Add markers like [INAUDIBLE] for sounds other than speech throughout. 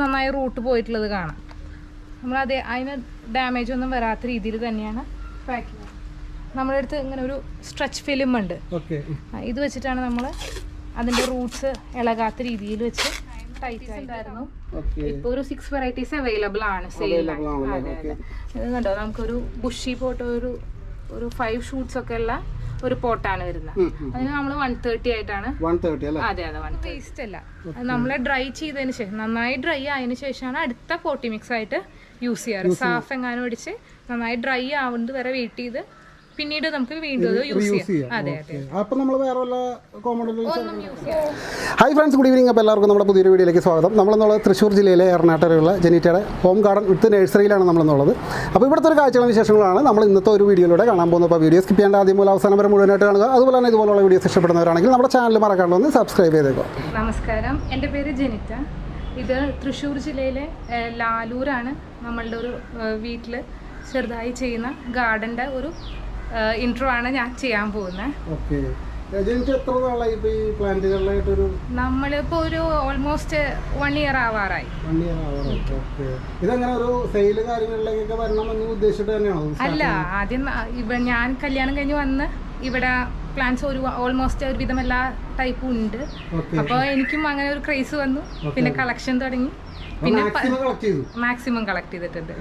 നന്നായി റൂട്ട് പോയിട്ടുള്ളത് കാണാം. നമ്മൾ അതേ അതിന് ഡാമേജ് ഒന്നും വരാത്ത രീതിയിൽ തന്നെയാണ് പാക്ക് ചെയ്യുന്നത് നമ്മുടെ അടുത്ത് ഇങ്ങനെ ഒരു സ്ട്രെച്ച് ഫിലിം ഉണ്ട്. ഓക്കെ ഇത് വെച്ചിട്ടാണ് നമ്മൾ അതിന്റെ റൂട്ട്സ് ഇളകാത്ത രീതിയിൽ വെച്ച് ടൈറ്റ് ഉണ്ടായിരുന്നു. ഓക്കെ ഇപ്പോൾ ഒരു സിക്സ് വെറൈറ്റീസ് അവൈലബിൾ ആണ്. സെയിലായി അതെ അതെ. ഇത് കണ്ടോ? നമുക്കൊരു ബുഷി പോട്ട് ഒരു ഒരു ഫൈവ് ഷൂട്ട്സ് ഒക്കെ ഉള്ള ഒരു പോട്ടാണ് വരുന്നത്. അതിന് നമ്മൾ വൺ തേർട്ടി ആയിട്ടാണ്. അതെ അതെ വൺ വേസ്റ്റ് അല്ല. നമ്മളെ നമ്മൾ ഡ്രൈ ചെയ്തതിന് ശേഷം നന്നായി ഡ്രൈ ആയതിനു ശേഷമാണ് അടുത്ത പോട്ടി മിക്സ് ആയിട്ട് യൂസ് ചെയ്യാറ്. സാഫ് എങ്ങാനും അടിച്ച് നന്നായി ഡ്രൈ ആവുന്നത് വരെ വെയിറ്റ് ചെയ്ത് പിന്നീട് നമുക്ക് വീണ്ടും യൂസ് ചെയ്യാം. അതെ അതെ. അപ്പൊ നമ്മൾ വേറെ വല്ല ഹായ് ഫ്രണ്ട്സ് ഗുഡ് ഈവനിങ് അപ്പോൾ എല്ലാവർക്കും നമ്മുടെ പുതിയൊരു വീഡിയോയിലേക്ക് സ്വാഗതം. നമ്മളെന്നുള്ളത് തൃശ്ശൂർ ജില്ലയിലെ എറണാട്ടരയുള്ള ജനീറ്റയുടെ ഹോം ഗാർഡൻ വിത്ത് നഴ്സറിയിലാണ് നമ്മളെന്നുള്ളത്. അപ്പോൾ ഇവിടുത്തെ ഒരു കാഴ്ചകളും വിശേഷങ്ങളാണ് നമ്മൾ ഇന്നത്തെ ഒരു വീഡിയോയിലൂടെ കാണാൻ പോകുന്നത്. അപ്പോൾ വീഡിയോ സ്കിപ്പ് ചെയ്യേണ്ട ആദ്യം മുതൽ അവസാനം വരെ മുഴുവനായിട്ട് കാണുക. അതുപോലെ തന്നെ ഇതുപോലുള്ള വീഡിയോസ് ഇഷ്ടപ്പെടുന്നവരാണെങ്കിൽ നമ്മുടെ ചാനൽ മറക്കാണ്ട് ഒന്ന് സബ്സ്ക്രൈബ് ചെയ്തേക്കുക. നമസ്കാരം. എന്റെ പേര് ജനിത ഇത് തൃശ്ശൂർ ജില്ലയിലെ ലാലൂരാണ് നമ്മളുടെ ഒരു വീട്ടിൽ ചെറുതായി ചെയ്യുന്ന ഗാർഡന്റെ ഒരു ഇൻട്രോ ആണ് ഞാൻ ചെയ്യാൻ പോകുന്നത് നമ്മളിപ്പോ ഒരു ഓൾമോസ്റ്റ് വൺ ഇയർ ആവാറായി. അല്ല ആദ്യം ഇവ ഞാൻ കല്യാണം കഴിഞ്ഞ് വന്ന് ഇവിടെ പ്ലാന്റ്സ് ഒരു ഓൾമോസ്റ്റ് ഒരുവിധം എല്ലാ ടൈപ്പും ഉണ്ട്. അപ്പോൾ എനിക്കും അങ്ങനെ ഒരു ക്രേസ് വന്നു. പിന്നെ കളക്ഷൻ തുടങ്ങി. പിന്നെ മാക്സിമം കളക്ട് ചെയ്തിട്ടുണ്ട്.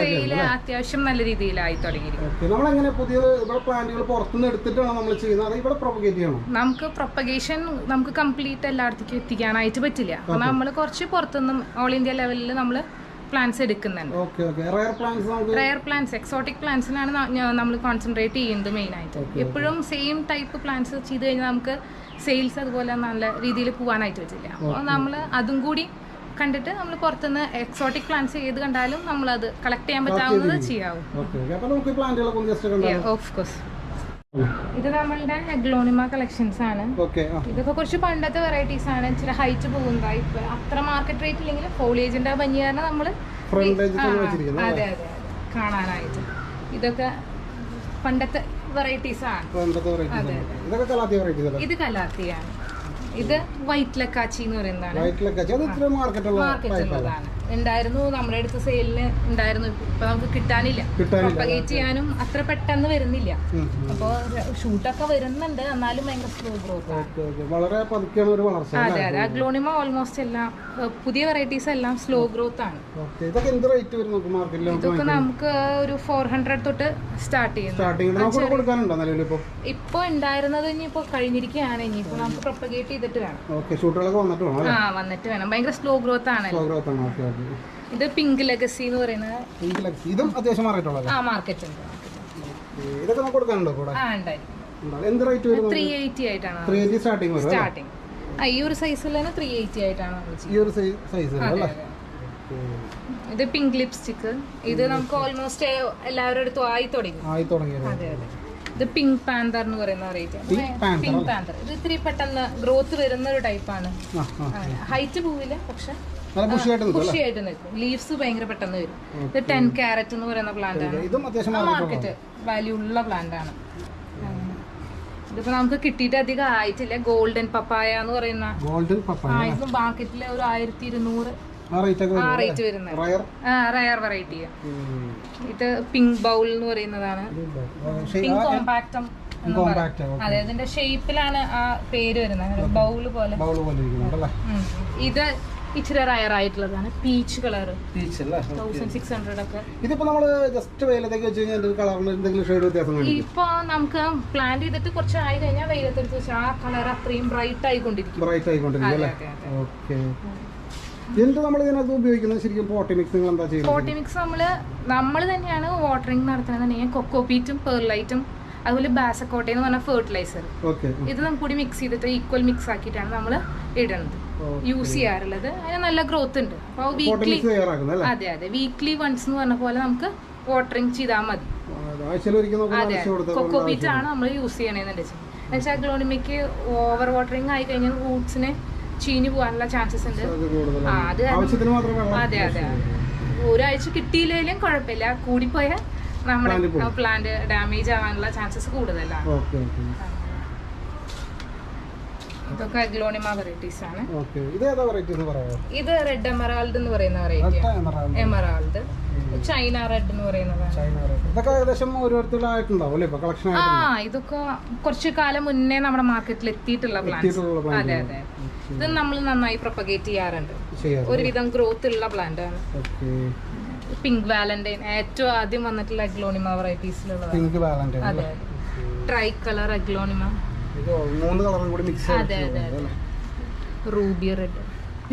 സെയിൽ അത്യാവശ്യം നല്ല രീതിയിലായി തുടങ്ങിയിരിക്കും നമുക്ക് പ്രൊപ്പഗേഷൻ നമുക്ക് കംപ്ലീറ്റ് എല്ലായിടത്തേക്കും എത്തിക്കാനായിട്ട് പറ്റില്ല. നമ്മൾ കുറച്ച് പുറത്തുനിന്നും ഓൾ ഇന്ത്യ ലെവലിൽ നമ്മൾ പ്ലാന്റ്സ് എടുക്കുന്നുണ്ട്. റയർ പ്ലാന്റ്സ് എക്സോട്ടിക് പ്ലാന്റ്സിനാണ് നമ്മൾ കോൺസെൻട്രേറ്റ് ചെയ്യുന്നത് മെയിൻ ആയിട്ട്. എപ്പോഴും സെയിം ടൈപ്പ് പ്ലാന്റ്സ് ചെയ്ത് കഴിഞ്ഞാൽ നമുക്ക് സെയിൽസ് അതുപോലെ നല്ല രീതിയിൽ പോകാനായിട്ട് പറ്റില്ല. അപ്പോൾ നമ്മൾ അതും കൂടി കണ്ടിട്ട് നമ്മൾ പുറത്തുനിന്ന് എക്സോട്ടിക് പ്ലാന്റ്സ് ഏത് കണ്ടാലും നമ്മൾ അത് കളക്ട് ചെയ്യാൻ പറ്റാവുന്നത് ചെയ്യാവും. ഓഫ് കോഴ്സ് ഇത് നമ്മളുടെ ഹെഗ്ലോണിമ കളക്ഷൻസ് ആണ്. ഇതൊക്കെ കുറച്ച് പണ്ടത്തെ വെറൈറ്റീസ് ആണ്. ഇച്ചിരി ഹൈറ്റ് പോകുന്നതായി ഇപ്പൊ അത്ര മാർക്കറ്റ് റേറ്റ് ഇല്ലെങ്കിലും ഫോളിയേജിന്റെ ഭംഗി കാരണം നമ്മൾ ആ, അതെ അതെ കാണാനായിട്ട്. ഇതൊക്കെ പണ്ടത്തെ വെറൈറ്റീസ് ആണ്. ഇത് കലാത്തിയാണ്. ഇത് വൈറ്റ് ലക്കാച്ചി എന്ന് പറയുന്നതാണ്. വൈറ്റിലൊക്കെ ഉണ്ടായിരുന്നു. നമ്മുടെ അടുത്ത് സെയിലിന് ഉണ്ടായിരുന്നു. ഇപ്പൊ നമുക്ക് കിട്ടാനില്ല. പ്രൊപ്പഗേറ്റ് ചെയ്യാനും അത്ര പെട്ടെന്ന് വരുന്നില്ല. അപ്പൊ ഷൂട്ടൊക്കെ വരുന്നുണ്ട്. എന്നാലും ഭയങ്കര സ്ലോ ഗ്രോത്ത് വളരെ പതുക്കെയാണ് ഒരു വളർച്ച അതെ അതെ. അഗ്ലോണിമ ഓൾമോസ്റ്റ് എല്ലാം പുതിയ വെറൈറ്റീസ് എല്ലാം സ്ലോ ഗ്രോത്ത് ആണ്. ഇതൊക്കെ എന്ത് റേറ്റ് വരും നമുക്ക് ഇതൊക്കെ ഒരു ഫോർ ഹൺഡ്രഡ് തൊട്ട് സ്റ്റാർട്ട് ചെയ്യുന്നു. ഇപ്പൊ? ഉണ്ടായിരുന്നത് ഇനിയിപ്പോ കഴിഞ്ഞിരിക്കുകയാണ്. ഇനിയിപ്പോ നമുക്ക് പ്രൊപ്പഗേറ്റ് ചെയ്തിട്ട് വേണം. ഷൂട്ടുകളൊക്കെ വന്നിട്ട് വേണം ആ വന്നിട്ട് വേണം. ഭയങ്കര സ്ലോ ഗ്രോത്ത് ആണ് സ്ലോ ഗ്രോത്ത് ആണ്. Okay okay. ഇത് പിങ്ക് ലെഗസി എന്ന് പറയുന്നത് പിങ്ക് ലെഗസി ഇതും അത്യാവശ്യം ആ മാർക്കറ്റ് ഉണ്ട് ഇതൊക്കെ നമുക്ക് കൊടുക്കാനുണ്ടോ കൂടെ? ആ ഉണ്ടായിരിക്കും. ഉണ്ടാവും. എന്ത് റേറ്റ് വരും ത്രീ എയ്റ്റി ആയിട്ടാണ്. ത്രീ എയ്റ്റി സ്റ്റാർട്ടിങ് വരും സ്റ്റാർട്ടിംഗ് ആ ഈ ഒരു സൈസിൽ തന്നെ ത്രീ എയ്റ്റി ആയിട്ടാണ് ഈ ഒരു സൈസ് അല്ലേ? ഇത് പിങ്ക് ലിപ്സ്റ്റിക്ക് ഇത് നമുക്ക് ഓൾമോസ്റ്റ് എല്ലാവരുടെ അടുത്തും ആയി തുടങ്ങി. ആയി തുടങ്ങി അതെ അതെ. ഇത് പിങ്ക് പാന്തർ എന്ന് പറയുന്ന പിങ്ക് പാന്തർ ഇത് ഇത്തിരി പെട്ടെന്ന് ഗ്രോത്ത് വരുന്ന ഒരു ടൈപ്പാണ് ആ ആ ഹൈറ്റ് പോവില്ല പക്ഷെ ബുഷിയായിട്ട് നിൽക്കും ലീവ്സ് ഭയങ്കര പെട്ടെന്ന് വരും. ഇത് ടെൻ ക്യാരറ്റ് എന്ന് പറയുന്ന പ്ലാന്റ് ആണ്. മാർക്കറ്റ് വാല്യൂ ഉള്ള പ്ലാന്റ് ആണ്. ഇതിപ്പോ നമുക്ക് കിട്ടിയിട്ട് അധികം ആയിട്ടില്ല. ഗോൾഡൻ പപ്പായ എന്ന് പറയുന്ന ഗോൾഡൻ പപ്പായ ആ ഇത് മാർക്കറ്റിൽ ഒരു ആയിരത്തി ഇരുന്നൂറ് റേറ്റ് വരുന്നത് റയർ വെറൈറ്റി ഇത് പിങ്ക് ബൗൾ എന്ന് പറയുന്നതാണ്. പിങ്ക് കോമ്പാക്ടം കോമ്പാക്ട് അതെ അതിന്റെ ഷേപ്പിലാണ് ആ പേര് വരുന്നത്. ബൗൾ പോലെ. ഇത് ഇച്ചിരി റയർ ആയിട്ടുള്ളതാണ് പീച്ച് കളർ പീച്ച് അല്ലേ? തൗസൻഡ് സിക്സ് ഹൺഡ്രഡ് ഒക്കെ. ഇതിപ്പോ നമ്മൾ ജസ്റ്റ് വെയിലത്തേക്ക് വെച്ച് കഴിഞ്ഞാൽ ഇതിന്റെ കളറിന് എന്തെങ്കിലും ഷെയ്ഡ് വ്യത്യാസം കാണും ഇപ്പൊ നമുക്ക് പ്ലാൻ ചെയ്തിട്ട് കുറച്ച് ആയി കഴിഞ്ഞാൽ വെയിലത്തെടുത്ത് വെച്ചാൽ ആ കളർ അത്രയും ബ്രൈറ്റ് ആയിക്കൊണ്ടിരിക്കും. ബ്രൈറ്റ് ആയിക്കൊണ്ടിരിക്കും അല്ലേ? അതെ, അതെ. ഓക്കെ എന്നിട്ട് നമ്മൾ ഇതിനകത്ത് ഉപയോഗിക്കുന്നത്? ശരിക്കും പോട്ടി മിക്സ് നിങ്ങൾ എന്താ ചെയ്യുന്നത്? പോട്ടി മിക്സ് നമ്മൾ നമ്മൾ തന്നെയാണ് വാട്ടറിംഗ് നടത്തുന്നത്. കൊക്കോപീറ്റും പെർലൈറ്റും അതുപോലെ ബാസക്കോട്ടെ എന്ന് പറഞ്ഞ ഫെർട്ടിലൈസർ ഇത് നമുക്ക് കൂടി മിക്സ് ചെയ്തിട്ട് ഈക്വൽ മിക്സ് ആക്കിയിട്ടാണ് നമ്മൾ ഇടുന്നത് യൂസ് ചെയ്യാറുള്ളത്. അതിന് നല്ല ഗ്രോത്ത് ഉണ്ട്. അപ്പോൾ വീക്ക്ലി അതെ അതെ. വീക്ക്ലി വൺസ് എന്ന് പറഞ്ഞ പോലെ നമുക്ക് വാട്ടറിങ് ചെയ്താൽ മതി. അതെ കൊക്കോ പീറ്റ് കൊക്കോപീറ്റ് ആണ് നമ്മൾ യൂസ് ചെയ്യണേന്ന് വെച്ചാൽ എന്നുവെച്ചാൽ ഗ്ലോണിമയ്ക്ക് ഓവർ വാട്ടറിങ് ആയി കഴിഞ്ഞാൽ റൂട്ട്സിന് ചീഞ്ഞു പോകാനുള്ള ചാൻസസ് ഉണ്ട്. അത് അതെ അതെ. ഒരാഴ്ച കിട്ടിയില്ലെങ്കിലും കുഴപ്പമില്ല. കൂടിപ്പോയാൽ നമ്മുടെ പ്ലാന്റ് ഡാമേജ് ആവാനുള്ള ചാൻസസ് കൂടുതലാണ്. ഇതൊക്കെ അഗ്ലോണിമ വെറൈറ്റീസ് ആണ്. ഇത് റെഡ് എമറാൾഡ് എന്ന് പറയുന്ന വെറൈറ്റി എമറാൾഡ് ചൈന റെഡ് എന്ന് പറയുന്നതാണ്. ആ ഇതൊക്കെ കുറച്ചു കാലം മുന്നേ നമ്മുടെ മാർക്കറ്റിൽ എത്തിയിട്ടുള്ള പ്ലാന്റ് അതെ അതെ. ഇത് നമ്മൾ നന്നായി പ്രൊപ്പഗേറ്റ് ചെയ്യാറുണ്ട്. ഒരുവിധം ഗ്രോത്ത് ഉള്ള പ്ലാന്റ് ആണ്. പിങ്ക് വാലന്റൈൻ ഏറ്റവും ആദ്യം വന്നിട്ടുള്ള അഗ്ലോണിമ വെറൈറ്റീസിലുള്ള പിങ്ക് വാലന്റൈൻ അതെ ട്രൈ കളർ അഗ്ലോണിമ ഇത് മൂന്ന് കളറും കൂടി മിക്സ് അതെ അതെ അതെ. റൂബി റെഡ്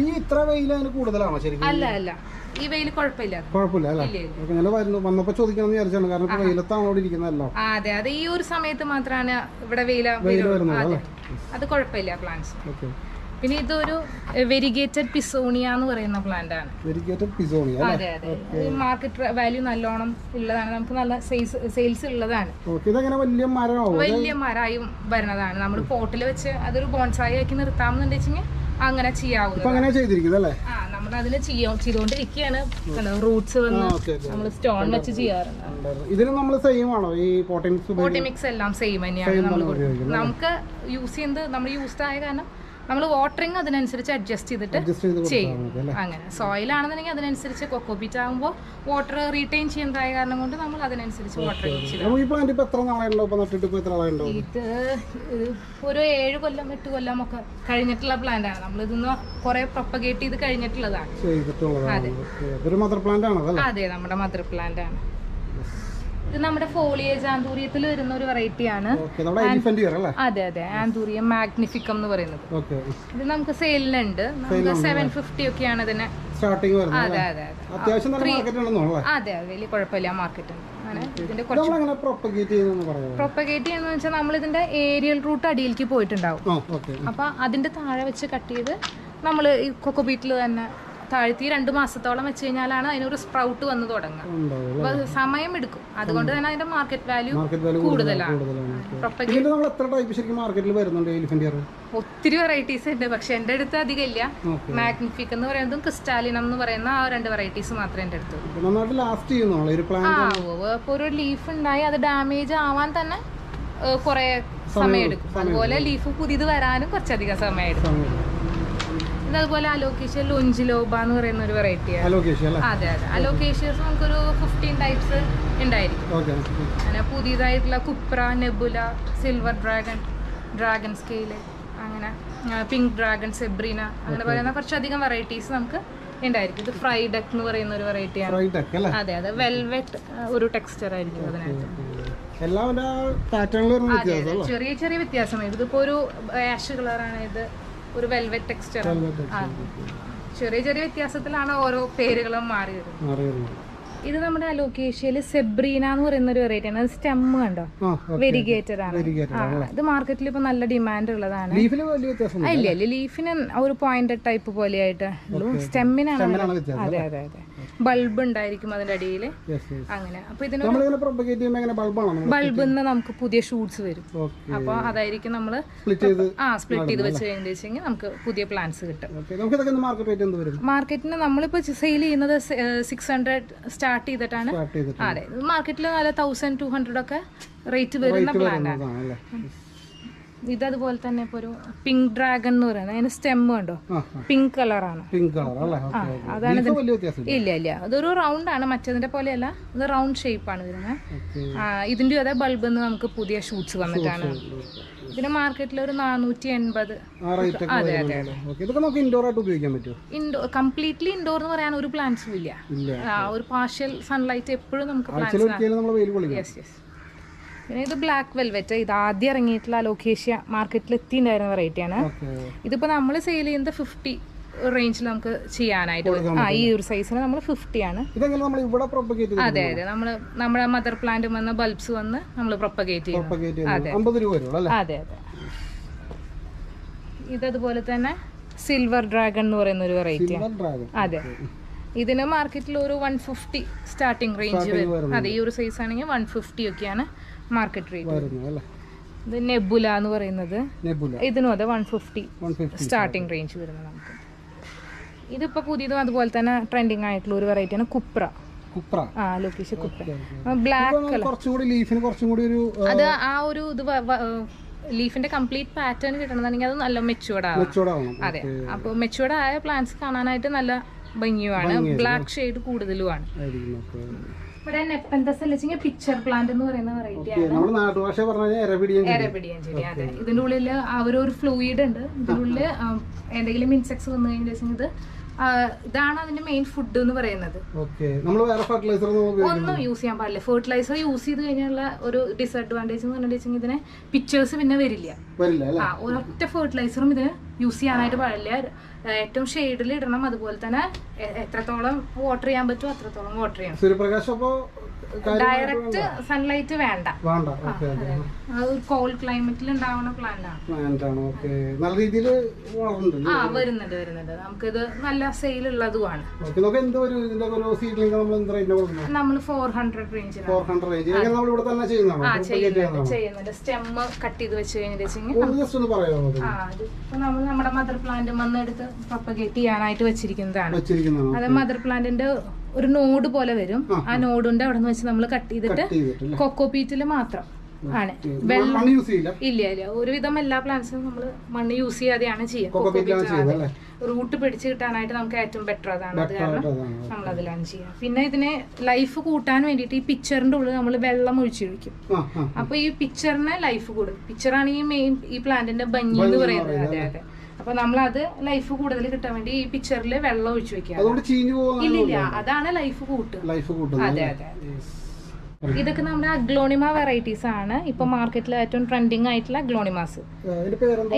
ഈ ഇത്ര വെയിൽ അതിന് കൂടുതലാണോ ശരിക്കും? അല്ല അല്ല. ഈ വെയിൽ കുഴപ്പമില്ല. കുഴപ്പമില്ല അല്ലേ? ഞാൻ വരുന്നു വന്നപ്പോ ചോദിക്കണം വിചാരിച്ചാണ്. കാരണം ഇപ്പൊ വെയിലത്താണ് അവിടെ ഇരിക്കുന്നതല്ലോ. അതെ. അതെ ഈ ഒരു സമയത്ത് മാത്രമാണ് ഇവിടെ വെയില വെയിൽ വരുന്നത് അത്. കുഴപ്പമില്ല പ്ലാന്റ്സ് ഓക്കെ പിന്നെ ഇതൊരു വെരിഗേറ്റഡ് പിസോണിയ എന്ന് പറയുന്ന പ്ലാന്റ് ആണ്. വെരിഗേറ്റഡ് പിസോണിയ അതെ അതെ. മാർക്കറ്റ് വാല്യൂ നല്ലോണം ഉള്ളതാണ്. നമുക്ക് നല്ല സെയിൽസ് സെയിൽസ് ഉള്ളതാണ്. വലിയ മരമാവും വലിയ മരമായും വരുന്നതാണ്. നമ്മൾ പോട്ടിൽ വെച്ച് അതൊരു ബോൺസായി ആക്കി നിർത്താമെന്നുണ്ട് വെച്ചെങ്കിൽ അങ്ങനെ ചെയ്യാവുന്നത് ആ നമ്മൾ അതിന് ചെയ്യാം ചെയ്തുകൊണ്ടിരിക്കുകയാണ് റൂട്ട്സ് വന്ന് നമ്മൾ സ്റ്റോൺ വെച്ച് ചെയ്യാറുണ്ട്. ഇതിന് നമ്മൾ സെയിം ആണോ? ഈ പോട്ടിമിക്സ് എല്ലാം സെയിം തന്നെയാണ് നമ്മൾ നമുക്ക് യൂസ് ചെയ്യുന്നത് നമ്മൾ യൂസ്ഡ് ആയ കാരണം നമ്മൾ വാട്ടറിങ് അതിനനുസരിച്ച് അഡ്ജസ്റ്റ് ചെയ്തിട്ട് ചെയ്യും. അങ്ങനെ. സോയിൽ ആണെന്നുണ്ടെങ്കിൽ അതിനനുസരിച്ച് കൊക്കോപീറ്റ് ആകുമ്പോൾ വാട്ടർ റീറ്റെയിൻ ചെയ്യുന്നതായ കാരണം കൊണ്ട് നമ്മൾ അതിനനുസരിച്ച് നാളായിട്ടുണ്ടോ ഇത് ഒരു ഏഴ് കൊല്ലം എട്ട് കൊല്ലം ഒക്കെ കഴിഞ്ഞിട്ടുള്ള പ്ലാന്റ് ആണ്. നമ്മൾ ഇതൊന്ന് കുറെ പ്രൊപ്പഗേറ്റ് ചെയ്ത് കഴിഞ്ഞിട്ടുള്ളതാണ്. അതെ. നമ്മുടെ മദർ പ്ലാന്റ് ആണ്. ഇത് നമ്മുടെ ഫോളിയേജ് ആന്തൂരിയത്തിൽ വരുന്ന ഒരു വെറൈറ്റി ആണ്. അതെ അതെ. ആന്തൂരിയം മാഗ്നിഫിക്കം എന്ന് പറയുന്നത്. ഇത് നമുക്ക് സെയിലിനുണ്ട് സെവൻ ഫിഫ്റ്റി ഒക്കെയാണ് ഇതിന് സ്റ്റാർട്ടിങ് അതെ വലിയ കുഴപ്പമില്ല മാർക്കറ്റ് പ്രൊപ്പഗേറ്റ് ചെയ്യുന്നു വെച്ചാൽ നമ്മൾ ഇതിന്റെ ഏരിയൽ റൂട്ട് അടിയിലേക്ക് പോയിട്ടുണ്ടാവും. ഓക്കെ അപ്പൊ അതിന്റെ താഴെ വെച്ച് കട്ട് ചെയ്ത് നമ്മൾ ഈ കൊക്കോ ബീറ്റിൽ തന്നെ താഴ്ത്തി രണ്ട് മാസത്തോളം വെച്ച് കഴിഞ്ഞാലാണ് അതിനൊരു സ്പ്രൗട്ട് വന്ന് തുടങ്ങുക. അപ്പൊ സമയം എടുക്കും അതുകൊണ്ട് തന്നെ അതിന്റെ മാർക്കറ്റ് വാല്യൂ കൂടുതലാണ്. ഒത്തിരി വെറൈറ്റീസ് ഉണ്ട്. പക്ഷെ എന്റെ അടുത്ത് അധികം ഇല്ല. മാഗ്നിഫിക് എന്ന് പറയുന്നതും ക്രിസ്റ്റാലിനം എന്ന് പറയുന്ന ആ രണ്ട് വെറൈറ്റീസ് മാത്രമേ എന്റെ അടുത്ത് ലാസ്റ്റ് ചെയ്യുന്നുള്ളൂ ഒരു ആ ലീഫ് ഉണ്ടായി അത് ഡാമേജ് ആവാൻ തന്നെ കുറെ കുറേ സമയം എടുക്കും അതുപോലെ ലീഫ് പുതിയത് വരാനും കുറച്ചധികം സമയം എടുക്കും. ഇത് അതുപോലെ അലോക്കേഷ്യ ലൊഞ്ചിലോബ എന്ന് പറയുന്ന ഒരു അലോക്കേഷൻ അതെ അതെ. അലോക്കേഷ്യസ് നമുക്കൊരു ഫിഫ്റ്റീൻ ടൈപ്സ് ഉണ്ടായിരിക്കും. അങ്ങനെ പുതിയതായിട്ടുള്ള കുപ്ര nebula silver dragon dragon scale അങ്ങനെ പിങ്ക് ഡ്രാഗൺ സെബ്രീന അങ്ങനെ പറയുന്ന കുറച്ചധികം വെറൈറ്റീസ് നമുക്ക് ഉണ്ടായിരിക്കും. ഇത് ഫ്രൈഡക്ക് എന്ന് പറയുന്ന ഒരു വെറൈറ്റിയാണ് അതെ അതെ. വെൽവെറ്റ് ഒരു ടെക്സ്ചർ ആയിരിക്കും അതിനകത്ത്. ചെറിയ ചെറിയ വ്യത്യാസമാണ്. ഇതിപ്പോ ഒരു ആഷ് കളറാണ് ഇത്. ഒരു വെൽവെറ്റ് ടെക്സ്ചർ ചെറിയ ചെറിയ വ്യത്യാസത്തിലാണ് ഓരോ പേരുകളും മാറി വരുന്നത്. ഇത് നമ്മുടെ അലോക്കേഷ്യയിൽ സെബ്രീന എന്ന് പറയുന്ന ഒരു വെറൈറ്റി ആണ് സ്റ്റെം കണ്ടോ? വെരിഗേറ്റഡ് ആണ്. ഇത് മാർക്കറ്റിൽ ഇപ്പൊ നല്ല ഡിമാൻഡ് ഉള്ളതാണ്. ഇല്ല ഇല്ല. ലീഫിന് ഒരു പോയിന്റ് ടൈപ്പ് പോലെയായിട്ട്. ആയിട്ട് സ്റ്റെമ്മിനാണ് അതെ അതെ അതെ. ബൾബ് ഉണ്ടായിരിക്കും അതിന്റെ അടിയിൽ അങ്ങനെ. അപ്പൊ ഇതിന് ബൾബിൽ നിന്ന് നമുക്ക് പുതിയ ഷൂട്ട്സ് വരും. ഓക്കെ അപ്പൊ അതായിരിക്കും നമ്മൾ ആ സ്പ്ലിറ്റ് ചെയ്ത് വെച്ച് കഴിഞ്ഞാൽ വെച്ചെങ്കിൽ നമുക്ക് പുതിയ പ്ലാന്റ്സ് കിട്ടും. മാർക്കറ്റിന് നമ്മളിപ്പോ സെയിൽ ചെയ്യുന്നത് സിക്സ് ഹൺഡ്രഡ് സ്റ്റാർട്ട് ചെയ്തിട്ടാണ്. അതെ. മാർക്കറ്റിൽ നല്ല തൗസൻഡ് ടു ഹൺഡ്രഡ് ഒക്കെ റേറ്റ് വരുന്ന പ്ലാന്റ് ആണ് അതാണ് അല്ലേ ഇത് അതുപോലെ തന്നെ ഇപ്പൊ ഒരു പിങ്ക് ഡ്രാഗൺ എന്ന് പറയുന്നത്. അതിന് സ്റ്റെം ഉണ്ടോ പിങ്ക് കളറാണ് പിങ്ക് കളർ അതാണ് ഇല്ല ഇല്ല. അതൊരു റൗണ്ട് ആണ്. മറ്റേതിന്റെ പോലെയല്ല. ഇത് റൗണ്ട് ഷേപ്പ് ആണ് വരുന്നത്. ഇതിന്റെ അതേ ബൾബ് എന്ന് നമുക്ക് പുതിയ ഷൂട്ട്സ് വന്നിട്ടാണ് ഇതിന് മാർക്കറ്റിൽ ഒരു നാനൂറ്റി എൺപത് ഓക്കെ ഇതൊക്കെ നമുക്ക് ഇൻഡോർ ആയിട്ട് ഉപയോഗിക്കാൻ ഇൻഡോർ കംപ്ലീറ്റ്ലി ഇൻഡോർ എന്ന് പറയാൻ ഒരു പ്ലാന്റ്സും ഇല്ല. ഒരു പാർഷ്യൽ സൺലൈറ്റ് എപ്പോഴും നമുക്ക് പ്ലാന്റ്സ് യെസ് യെസ് പിന്നെ ഇത് ബ്ലാക്ക് വെൽവെറ്റ് ഇത് ആദ്യം ഇറങ്ങിയിട്ടുള്ള അലോക്കേഷ്യ മാർക്കറ്റിൽ എത്തിയിട്ടുണ്ടായിരുന്ന വെറൈറ്റി ആണ്. ഇതിപ്പോ ഇതിപ്പോൾ നമ്മൾ സെയിൽ ചെയ്യുന്നത് ഫിഫ്റ്റി റേഞ്ചിൽ നമുക്ക് ചെയ്യാനായിട്ട് ആ ഈ ഒരു സൈസിന് നമ്മൾ ഫിഫ്റ്റി ആണ്. അതെ അതെ. നമ്മൾ നമ്മുടെ മദർ പ്ലാന്റ് വന്ന ബൾബ്സ് വന്ന് നമ്മൾ പ്രൊപ്പഗേറ്റ് വരുള്ളൂ അല്ലേ? അതെ അതെ. ഇതതുപോലെ തന്നെ സിൽവർ ഡ്രാഗൺ എന്ന് പറയുന്ന ഒരു വെറൈറ്റി അതെ. ഇതിന് മാർക്കറ്റിൽ ഒരു വൺ ഫിഫ്റ്റി സ്റ്റാർട്ടിംഗ് റേഞ്ച് വരും. അതെ ഈ ഒരു സൈസ് ആണെങ്കിൽ വൺ ഫിഫ്റ്റി ഒക്കെയാണ് മാർക്കറ്റ് റേറ്റ് ഇത് നെബുല എന്ന് പറയുന്നത്. ഇതിനും അതെ one fifty starting starting range വരുന്നത് നമുക്ക്. ഇതിപ്പോൾ പുതിയതും അതുപോലെ തന്നെ ട്രെൻഡിങ് ആയിട്ടുള്ള ഒരു വെറൈറ്റിയാണ് കുപ്ര കുപ്ര ആ ലൊക്കേഷൻ കുപ്ര ബ്ലാക്ക് കുറച്ചും കൂടി ലീഫിന് കുറച്ചും കൂടി ഒരു അത് ആ ഒരു ഇത് ലീഫിന്റെ കംപ്ലീറ്റ് പാറ്റേൺ കിട്ടണമെന്നുണ്ടെങ്കിൽ അത് നല്ല മെച്ചുവേർഡ് ആവും അതെ. അപ്പോൾ മെച്ചുവേർഡ് ആയ പ്ലാന്റ്സ് കാണാനായിട്ട് നല്ല ഭംഗിയുമാണ്. Black shade കൂടുതലുമാണ്. ഇവിടെ നെപ്പന്തസ് അല്ലെങ്കിൽ പിക്ചർ പ്ലാന്റ് എന്ന് പറയുന്ന വെറൈറ്റി ആണ്. എരപിടിയൻ ചെടി അതെ. ഇതിന്റെ ഉള്ളിൽ അവരൊരു ഫ്ലൂയിഡ് ഉണ്ട്. ഇതിന്റെ ഉള്ളിൽ [LAUGHS] എന്തെങ്കിലും ഇൻസെക്ട്സ് വന്നു കഴിഞ്ഞാൽ ഇത് ഇതാണ് അതിന്റെ മെയിൻ ഫുഡ് എന്ന് പറയുന്നത്. ഒന്നും യൂസ് ചെയ്യാൻ പാടില്ല. ഫെർട്ടിലൈസർ യൂസ് ചെയ്ത് കഴിഞ്ഞാൽ ഒരു ഡിസഡ്വാന്റേജ് എന്ന് പറഞ്ഞിട്ടുണ്ടെങ്കിൽ ഇതിനെ പിക്ചേഴ്സ് പിന്നെ വരില്ല. ഒരൊറ്റ ഫെർട്ടിലൈസറും ഇതിന് യൂസ് ചെയ്യാനായിട്ട് പാടില്ല. ഏറ്റവും ഷെയ്ഡിൽ ഇടണം. അതുപോലെ തന്നെ എത്രത്തോളം വാട്ടർ ചെയ്യാൻ പറ്റുമോ അത്രത്തോളം വാട്ടർ ചെയ്യണം. സൂര്യപ്രകാശം ഡയറക്റ്റ് സൺലൈറ്റ് വേണ്ട. വേണ്ട. ഒരു കോൾഡ് ക്ലൈമറ്റിൽ ഉണ്ടാവുന്ന പ്ലാന്റ് ആണ്. പ്ലാന്റ് ആണ്. ഓക്കെ നല്ല രീതിയിൽ വളർന്നുണ്ട് ആ വരുന്നുണ്ട് വരുന്നുണ്ട്. നമുക്കിത് നല്ല സെയിൽ ഉള്ളതുമാണ്. നമ്മൾ four hundred four hundred range നമ്മൾ ഇവിടെ തന്നെ ആ ചെയ്യുന്നുണ്ട് ചെയ്യുന്നുണ്ട്. സ്റ്റെം കട്ട് ചെയ്ത് വെച്ച് കഴിഞ്ഞിട്ട് ആ അത് നമ്മൾ നമ്മുടെ മദർ പ്ലാന്റ് വന്ന് എടുത്ത് പ്രൊപ്പഗേറ്റ് ചെയ്യാനായിട്ട് വെച്ചിരിക്കുന്നതാണ്. അത് മദർ പ്ലാന്റിന്റെ ഒരു നോഡ് പോലെ വരും. ആ നോഡിന്റെ അവിടെ നിന്ന് വെച്ച് നമ്മൾ കട്ട് ചെയ്തിട്ട് കൊക്കോ പീറ്റിൽ മാത്രം ആണ്. വെള്ളം ഇല്ല ഇല്ല. ഒരുവിധം എല്ലാ പ്ലാന്റ്സും നമ്മൾ മണ്ണ് യൂസ് ചെയ്യാതെയാണ് ചെയ്യുക. റൂട്ട് പിടിച്ചു കിട്ടാനായിട്ട് നമുക്ക് ഏറ്റവും ബെറ്റർ അതാണ്. അത് കാരണം നമ്മൾ അതിലാണ് ചെയ്യുക. പിന്നെ ഇതിനെ ലൈഫ് കൂട്ടാൻ വേണ്ടിയിട്ട് ഈ പിക്ചറിന്റെ ഉള്ളിൽ നമ്മൾ വെള്ളം ഒഴിച്ചൊഴിക്കും. അപ്പൊ ഈ പിക്ചറിനെ ലൈഫ് കൂടും. പിക്ചറാണ് ഈ മെയിൻ ഈ പ്ലാന്റിന്റെ ഭംഗി എന്ന് പറയുന്നത്. അതെ അതെ. അപ്പൊ നമ്മൾ അത് ലൈഫ് കൂടുതൽ കിട്ടാൻ വേണ്ടി ഈ പിക്ചറിൽ വെള്ളം ഒഴിച്ചു ഇല്ല അതാണ് ലൈഫ് കൂട്ടുക. ലൈഫ് അതെ അതെ ഇതൊക്കെ നമ്മുടെ അഗ്ലോണിമ വെറൈറ്റീസ് ആണ്. ഇപ്പൊ മാർക്കറ്റിൽ ഏറ്റവും ട്രെൻഡിങ് ആയിട്ടുള്ള അഗ്ലോണിമാസ്.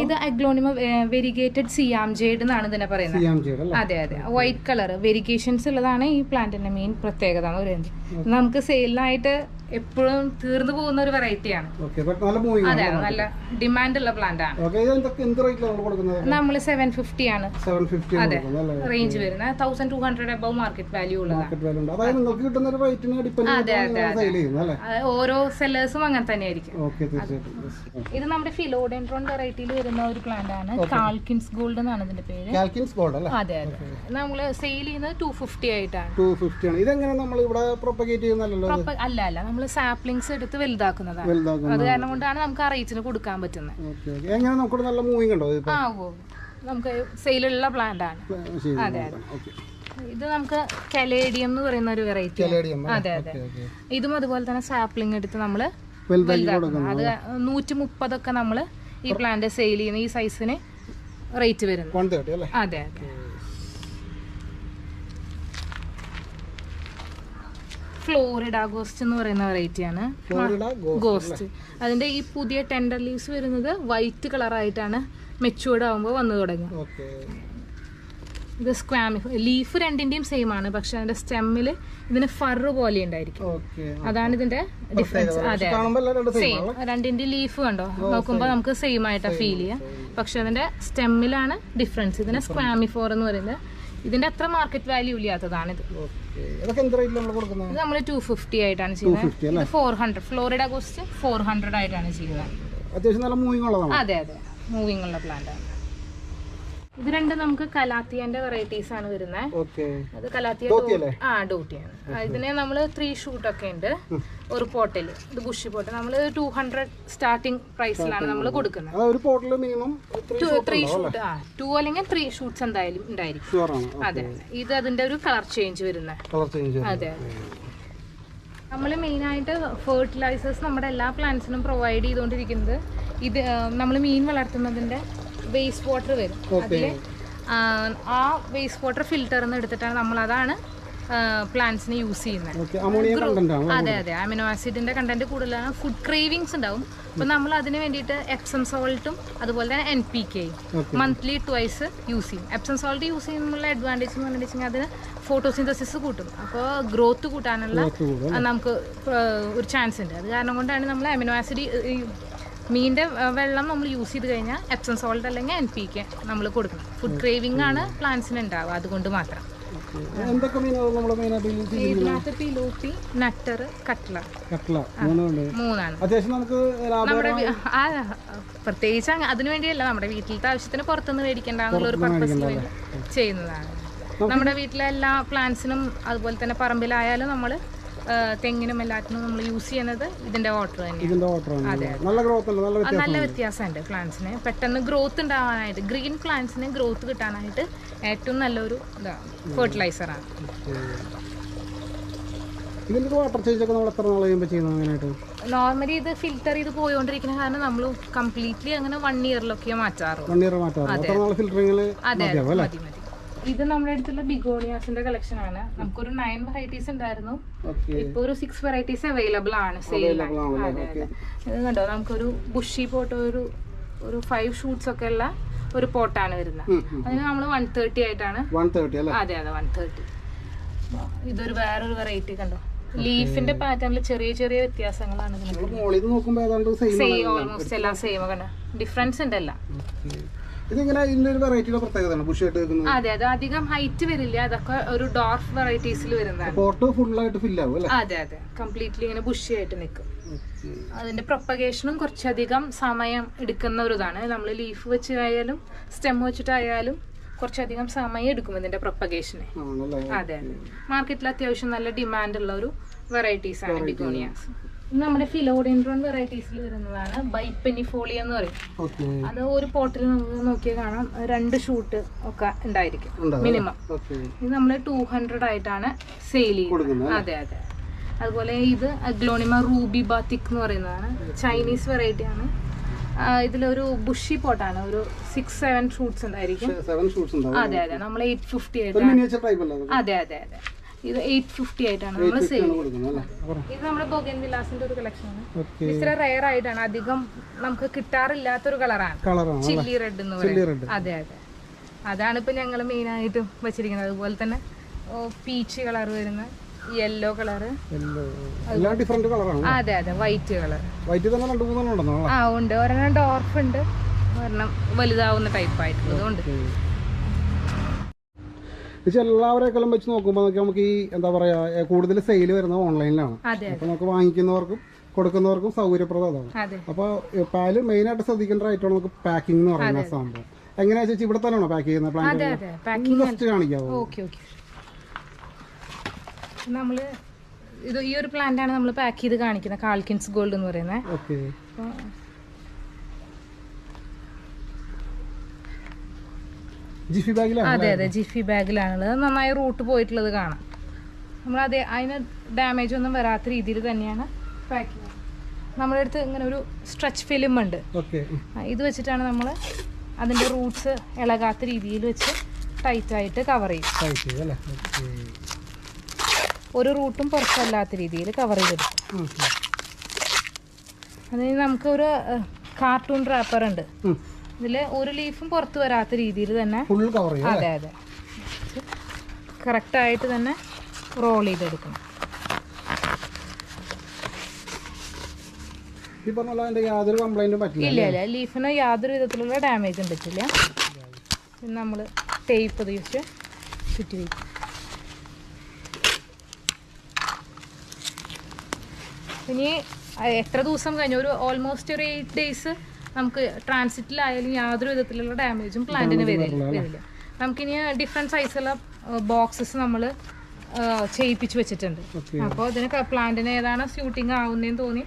ഇത് അഗ്ലോണിമ വെരിഗേറ്റഡ് സിയാം ജേഡ് എന്നാണ് ഇതിനെ പറയുന്നത്. അതെ അതെ. വൈറ്റ് കളർ വെരിഗേഷൻസ് ഉള്ളതാണ് ഈ പ്ലാന്റിന്റെ മെയിൻ പ്രത്യേകത എന്ന് പറയുന്നത്. നമുക്ക് സെയിലിനായിട്ട് എപ്പോഴും തീർന്നു പോകുന്ന ഒരു വെറൈറ്റിയാണ് അതെ നല്ല ഡിമാൻഡ് ഉള്ള പ്ലാന്റ് ആണ്. നമ്മൾ സെവൻ ഫിഫ്റ്റി ആണ്. അതെ റേഞ്ച് വരുന്ന thousand two hundred above market value ഉള്ളതാണ്. അല്ലേ? അത് ഓരോ സെല്ലേഴ്സും അങ്ങനെ തന്നെയായിരിക്കും. ഇത് നമ്മുടെ ഫിലോഡെൻഡ്രോൺ വെറൈറ്റിയിൽ വരുന്ന ഒരു പ്ലാന്റ് ആണ്. കാൽക്കിൻസ് ഗോൾഡ് എന്നാണ് ഇതിന്റെ പേര്. ഗോൾഡ് അല്ലേ? അതെ അതെ. നമ്മൾ സെയിൽ ചെയ്യുന്നത് ടു ഫിഫ്റ്റി ആയിട്ടാണ്. ടു ഫിഫ്റ്റി ആണ്. ഇതെങ്ങനെ നമ്മൾ ഇവിടെ പ്രൊപ്പഗേറ്റ് ചെയ്യുന്നല്ലോ അല്ല അല്ല. നമ്മൾ സാപ്ലിങ്സ് എടുത്ത് വലുതാക്കുന്നതാണ്. വലുതാക്കുന്നത് അത് കാരണം കൊണ്ടാണ് നമുക്ക് ആ റേറ്റിന് കൊടുക്കാൻ പറ്റുന്നത്. എങ്ങനെ നമുക്ക് നല്ല മൂവിങ് ഉണ്ടോ ആ ഓ. നമുക്ക് സെയിലുള്ള പ്ലാന്റ് ആണ്. അതെ അതെ. ഇത് നമുക്ക് കലേഡിയം എന്ന് പറയുന്ന ഒരു വെറൈറ്റി അതെ അതെ. ഇതും അതുപോലെ തന്നെ സാപ്ലിംഗ് എടുത്ത് നമ്മൾ വലുതാക്കുന്നു. അത് നൂറ്റി മുപ്പതൊക്കെ നമ്മൾ ഈ പ്ലാന്റ് സെയിൽ ചെയ്യുന്ന ഈ സൈസിന് റേറ്റ് വരുന്നത് അതെ അതെ. ഫ്ലോറിഡ ഗോസ്റ്റ് എന്ന് പറയുന്ന വെറൈറ്റിയാണ് ഗോസ്റ്റ് അതിന്റെ ഈ പുതിയ ടെൻഡർ ലീവ്സ് വരുന്നത് വൈറ്റ് കളറായിട്ടാണ് മെച്ചൂർഡ് ആവുമ്പോൾ വന്നു തുടങ്ങി ഇത് സ്ക്വാമി ലീഫ് രണ്ടിന്റെയും സെയിം ആണ് പക്ഷെ അതിന്റെ സ്റ്റെമ്മിൽ ഇതിന് ഫറ് പോലെ ഉണ്ടായിരിക്കും. അതാണ് ഇതിന്റെ ഡിഫറൻസ് അതെ. സെയിം സെയിം രണ്ടിന്റെ ലീഫ് കണ്ടോ? നോക്കുമ്പോൾ നമുക്ക് സെയിം ആയിട്ടാണ് ഫീൽ ചെയ്യുക. പക്ഷെ അതിന്റെ സ്റ്റെമ്മിലാണ് ഡിഫറൻസ് ഇതിനെ സ്ക്വാമി ഫോർ എന്ന് പറയുന്നത് ഇതിന്റെ അത്ര മാർക്കറ്റ് വാല്യൂ ഇല്ലാത്തതാണ് ഇത് നമ്മൾ നമ്മൾ ടു ഫിഫ്റ്റി ആയിട്ടാണ് ചെയ്യുന്നത്. 250 ഇത് four hundred Florida coast four hundred ആയിട്ടാണ് ചെയ്യുന്നത്. അത്യാവശ്യം നല്ല മൂവിങ് ഉള്ളതാണ്. അതെ അതെ. മൂവിംഗ് ഉള്ള പ്ലാന്റ് ആണ്. ഇത് രണ്ടും നമുക്ക് കലാത്തിയന്റെ വെറൈറ്റീസ് ആണ് വരുന്നത് അത് കലാത്തിയ ആ ഡൂട്ടിയാണ് ഇതിനെ നമ്മൾ ത്രീ ഷൂട്ട് ഒക്കെ ഉണ്ട്. ഒരു പോട്ടിൽ ഇത് ബുഷി പോട്ട്. നമ്മൾ ടു ഹൺഡ്രഡ് സ്റ്റാർട്ടിംഗ് പ്രൈസിലാണ് നമ്മൾ കൊടുക്കുന്നത്. ഒരു മിനിമം ത്രീ ഷൂട്ട് ആ ടു അല്ലെങ്കിൽ ത്രീ ഷൂട്ട്സ് എന്തായാലും ഉണ്ടായിരിക്കും. അതെ ഇത് അതിന്റെ ഒരു കളർ ചേഞ്ച് വരുന്നത് അതെ നമ്മൾ മെയിനായിട്ട് ഫെർട്ടിലൈസേഴ്സ് നമ്മുടെ എല്ലാ പ്ലാന്റ്സിനും പ്രൊവൈഡ് ചെയ്തുകൊണ്ടിരിക്കുന്നത് ഇത് നമ്മൾ മീൻ വളർത്തുന്നതിന്റെ വേസ്റ്റ് വാട്ടർ വരും. അതിൽ ആ വേസ്റ്റ് വാട്ടർ ഫിൽറ്ററിൽ നിന്ന് എടുത്തിട്ടാണ് നമ്മൾ അതാണ് പ്ലാന്റ്സിന് യൂസ് ചെയ്യുന്നത്. അതെ അതെ. അമിനോ ആസിഡിന്റെ കണ്ടന്റ് കൂടുതലാണ്. ഫുഡ് ക്രേവിങ്സ് ഉണ്ടാവും. അപ്പൊ നമ്മൾ അതിന് വേണ്ടിയിട്ട് എപ്സം സോൾട്ടും അതുപോലെ തന്നെ എൻ പി കെയും Okay. മന്ത്ലി ട്വൈസ് യൂസ് ചെയ്യും. എപ്സം സോൾട്ട് യൂസ് ചെയ്യുമ്പോഴുള്ള അഡ്വാന്റേജ് എന്ന് പറഞ്ഞിട്ടുണ്ടെങ്കിൽ അതിന് ഫോട്ടോസിന്തസിസ് കൂട്ടും. അപ്പോൾ ഗ്രോത്ത് കൂട്ടാനുള്ള നമുക്ക് ഒരു ചാൻസ് ഉണ്ട്. അത് കാരണം കൊണ്ടാണ് നമ്മൾ അമിനോ ആസിഡ് മീനിന്റെ വെള്ളം നമ്മൾ യൂസ് ചെയ്ത് കഴിഞ്ഞാൽ എപ്സം സോൾട്ട് അല്ലെങ്കിൽ എൻ പി കെ നമ്മൾ കൊടുക്കണം. ഫുഡ് ക്രേവിംഗ് ആണ് പ്ലാന്റ്സിന് ഉണ്ടാവുക അതുകൊണ്ട് മാത്രം. ഇതിനകത്ത് പിലോപ്പി നട്ടർ കട്ട്ല മൂന്നാണ്. നമ്മുടെ ആ പ്രത്യേകിച്ച് അതിനു വേണ്ടിയല്ല നമ്മുടെ വീട്ടിലത്തെ ആവശ്യത്തിന് പുറത്തുനിന്ന് മേടിക്കേണ്ട എന്നുള്ള ഒരു പർപ്പസിന് വേണ്ടി ചെയ്യുന്നതാണ്. നമ്മുടെ വീട്ടിലെ എല്ലാ പ്ലാന്റ്സിനും അതുപോലെ തന്നെ പറമ്പിലായാലും നമ്മൾ തെങ്ങിനും എല്ലാത്തിനും നമ്മൾ യൂസ് ചെയ്യുന്നത് ഇതിന്റെ വാട്ടർ തന്നെയാണ്. ഇതിന്റെ വാട്ടറാണ് നല്ല ഗ്രോത്ത് ഉണ്ട് നല്ല വ്യത്യാസമുണ്ട് പ്ലാന്റ്സിന് പെട്ടെന്ന് ഗ്രോത്ത് ഉണ്ടാവാനായിട്ട് ഗ്രീൻ പ്ലാന്റ്സിന് ഗ്രോത്ത് കിട്ടാനായിട്ട് ഏറ്റവും നല്ലൊരു ഇതാണ് ഫെർട്ടിലൈസറാണ് ഇതിന്റെ വാട്ടർ ചേഞ്ച് ഒക്കെ നമ്മൾ എത്ര നാൾ കഴിയുമ്പോൾ ചെയ്യുന്നത് അങ്ങനെയായിട്ട് നോർമലി ഇത് ഫിൽറ്റർ ചെയ്ത് പോയോണ്ടിരിക്കുന്ന കാരണം നമ്മൾ കംപ്ലീറ്റ്ലി അങ്ങനെ വൺ ഇയറിലൊക്കെ മാറ്റാറുള്ളൂ. വൺ ഇയർ നാൾ അതെ. മതി. ഇത് നമ്മുടെ അടുത്തുള്ള ബിഗോണിയാസിന്റെ കളക്ഷൻ ആണ്. നമുക്കൊരു നയൻ വെറൈറ്റീസ് ഉണ്ടായിരുന്നു. ഇപ്പൊ ഒരു സിക്സ് വെറൈറ്റീസ് അവൈലബിൾ ആണ് അതെ ഇത് കണ്ടോ? നമുക്കൊരു ബുഷി പോട്ട് ഒരു ഒരു ഫൈവ് ഷൂട്ട്സ് ഒക്കെ ഉള്ള ഒരു പോട്ടാണ് വരുന്നത്. അതിന് നമ്മൾ വൺ തേർട്ടി ആയിട്ടാണ്. അതെ അതെ വൺ തേർട്ടി ഇതൊരു വേറൊരു വെറൈറ്റി കണ്ടോ? ലീഫിന്റെ പാറ്റേണിൽ ചെറിയ ചെറിയ വ്യത്യാസങ്ങളാണ് സെയിം ഓൾമോസ്റ്റ് എല്ലാം സെയിം കണ്ടോ ഡിഫറൻസ് ഉണ്ട് എല്ലാം ഇതിങ്ങനെ ഇന്നൊരു വെറൈറ്റിയുടെ പ്രത്യേകതയാണ്. ബുഷായിട്ട് വെക്കുന്നത് അതെ അത് അധികം ഹൈറ്റ് വരില്ല. അതൊക്കെ ഒരു ഡോർഫ് വെറൈറ്റീസിൽ വരുന്നതാണ്. ഫോട്ടോ ഫുൾ ആയിട്ട് ഫുള്ളായിട്ട് ഫില്ലാവും അല്ലേ? അതെ അതെ. കംപ്ലീറ്റ്ലി ഇങ്ങനെ ബുഷി ആയിട്ട് നിൽക്കും അതിന്റെ പ്രൊപ്പഗേഷനും കുറച്ചധികം സമയം എടുക്കുന്ന ഒരു ഇതാണ് നമ്മൾ ലീഫ് വെച്ചായാലും സ്റ്റെം വെച്ചിട്ടായാലും കുറച്ചധികം സമയം എടുക്കും ഇതിന്റെ പ്രൊപ്പഗേഷന് അതെ അതെ. മാർക്കറ്റിൽ അത്യാവശ്യം നല്ല ഡിമാൻഡ് ഉള്ള ഒരു വെറൈറ്റീസ് ആണ് ബിഗോണിയാസ് നമ്മുടെ ഫിലോഡിൻഡ്രോൺ വെറൈറ്റീസിൽ വരുന്നതാണ് ബൈപ്പനിഫോളി എന്ന് പറയും. അത് ഒരു പോട്ടിൽ നമുക്ക് നോക്കിയാൽ കാണാം. രണ്ട് ഷൂട്ട് ഒക്കെ ഉണ്ടായിരിക്കും. മിനിമം. ഇത് നമ്മൾ ടൂ ഹൺഡ്രഡ് ആയിട്ടാണ് സെയിൽ ചെയ്യുന്നത്. അതെ അതെ. അതുപോലെ ഇത് അഗ്ലോണിമ റൂബി ബാത്തിക് എന്ന് പറയുന്നതാണ്. ചൈനീസ് വെറൈറ്റി ആണ്. ഇതിലൊരു ബുഷി പോട്ടാണ്. ഒരു സിക്സ് സെവൻ ഷൂട്ട്സ് ഉണ്ടായിരിക്കും. അതെ അതെ. നമ്മൾ എയ്റ്റ് ഫിഫ്റ്റി ആയിട്ട് അതെ അതെ അതെ. ഇത് എയ്റ്റ് ഫിഫ്റ്റി ആയിട്ടാണ്. നമ്മൾ സെയിൽ ഇത് നമ്മുടെ ബൊഗൻ വിലാസിന്റെ ഒരു കളക്ഷൻ ആണ്. ഇച്ചിരി റയർ ആയിട്ടാണ്. അധികം നമുക്ക് കിട്ടാറില്ലാത്തൊരു കളറാണ് കളറാണ് ചില്ലി റെഡ് എന്ന് പറയുന്നത് അതെ അതെ. അതാണ് ഇപ്പൊ ഞങ്ങൾ മെയിൻ ആയിട്ടും വെച്ചിരിക്കുന്നത്. അതുപോലെ തന്നെ പീച്ച് കളർ വരുന്ന യെല്ലോ കളറ് എല്ലാം ഡിഫറെന്റ് കളറാണ് അതെ അതെ. വൈറ്റ് കളർ വൈറ്റ് തന്നെ രണ്ട് മൂന്നെണ്ണം ഉണ്ടെന്നോ ആ ഉണ്ട്. ഒരെണ്ണം ഡോർഫ് ഉണ്ട് ഒരെണ്ണം വലുതാവുന്ന ടൈപ്പ് ആയിട്ടുള്ളത് ഉണ്ട്. പക്ഷെ എല്ലാവരെക്കാളും വെച്ച് നോക്കുമ്പോൾ നമുക്ക് ഈ എന്താ പറയാ കൂടുതൽ സെയിൽ വരുന്നത് ഓൺലൈനിലാണ് അപ്പൊ നമുക്ക് വാങ്ങിക്കുന്നവർക്കും കൊടുക്കുന്നവർക്കും സൗകര്യപ്രദമാണ്. അപ്പോൾ പാൽ മെയിനായിട്ട് ശ്രദ്ധിക്കേണ്ട ഐറ്റമാണ് നമുക്ക് പാക്കിംഗ് എന്ന് പറയുന്ന സംഭവം. എങ്ങനെയാ ചേച്ചി ഇവിടെ തന്നെയാണോ പാക്ക് ചെയ്യുന്ന പ്ലാന്റ് ജസ്റ്റ് കാണിക്കാവോ? നമ്മൾ ഇത് ഈ ഒരു പ്ലാന്റ് ആണ് നമ്മൾ പാക്ക് ചെയ്ത് കാണിക്കുന്നത് കാൽക്കിൻസ് ഗോൾഡ് എന്ന് പറയുന്നത് ഓക്കെ അപ്പോൾ ജിഫി ബാഗിലാണ്? അതെ അതെ ജിഫി ബാഗിലാണുള്ളത്. നന്നായി റൂട്ട് പോയിട്ടുള്ളത് കാണാം. നമ്മൾ അതെ അതിന് ഡാമേജ് ഒന്നും വരാത്ത രീതിയിൽ തന്നെയാണ് പാക്ക് ചെയ്യുന്നത് നമ്മുടെ അടുത്ത് ഇങ്ങനെ ഒരു സ്ട്രെച്ച് ഫിലിം ഉണ്ട്. ഇത് വെച്ചിട്ടാണ് നമ്മൾ അതിന്റെ റൂട്ട്സ് ഇളകാത്ത രീതിയിൽ വെച്ച് ടൈറ്റായിട്ട് കവർ ചെയ്യും. ഒരു റൂട്ടും പുറത്തല്ലാത്ത രീതിയിൽ കവർ ചെയ്തെടുക്കും. അതിന് നമുക്കൊരു കാർട്ടൂൺ റാപ്പർ ഉണ്ട്. ഇതിൽ ഒരു ലീഫും പുറത്ത് വരാത്ത രീതിയിൽ തന്നെ അതെ അതെ. കറക്റ്റായിട്ട് തന്നെ റോൾ ചെയ്തെടുക്കണം. ഇല്ല ഇല്ല. ലീഫിന് യാതൊരു വിധത്തിലുള്ള ഡാമേജ് പറ്റില്ല പിന്നെ നമ്മൾ ടേപ്പ് ഉപയോഗിച്ച് ചുറ്റി വയ്ക്കും ഇനി എത്ര ദിവസം കഴിഞ്ഞു? ഒരു ഓൾമോസ്റ്റ് ഒരു എയ്റ്റ് ഡേയ്സ് നമുക്ക് ട്രാൻസിറ്റിലായാലും യാതൊരു വിധത്തിലുള്ള ഡാമേജും പ്ലാന്റിന് വരില്ല വരില്ല നമുക്കിനി ഡിഫറെന്റ് സൈസുള്ള ബോക്സസ് നമ്മൾ ചെയ്യിപ്പിച്ച് വെച്ചിട്ടുണ്ട്. അപ്പോൾ ഇതിന് പ്ലാന്റിന് ഏതാണ് സ്യൂട്ടിങ് ആവുന്നതെന്ന് തോന്നി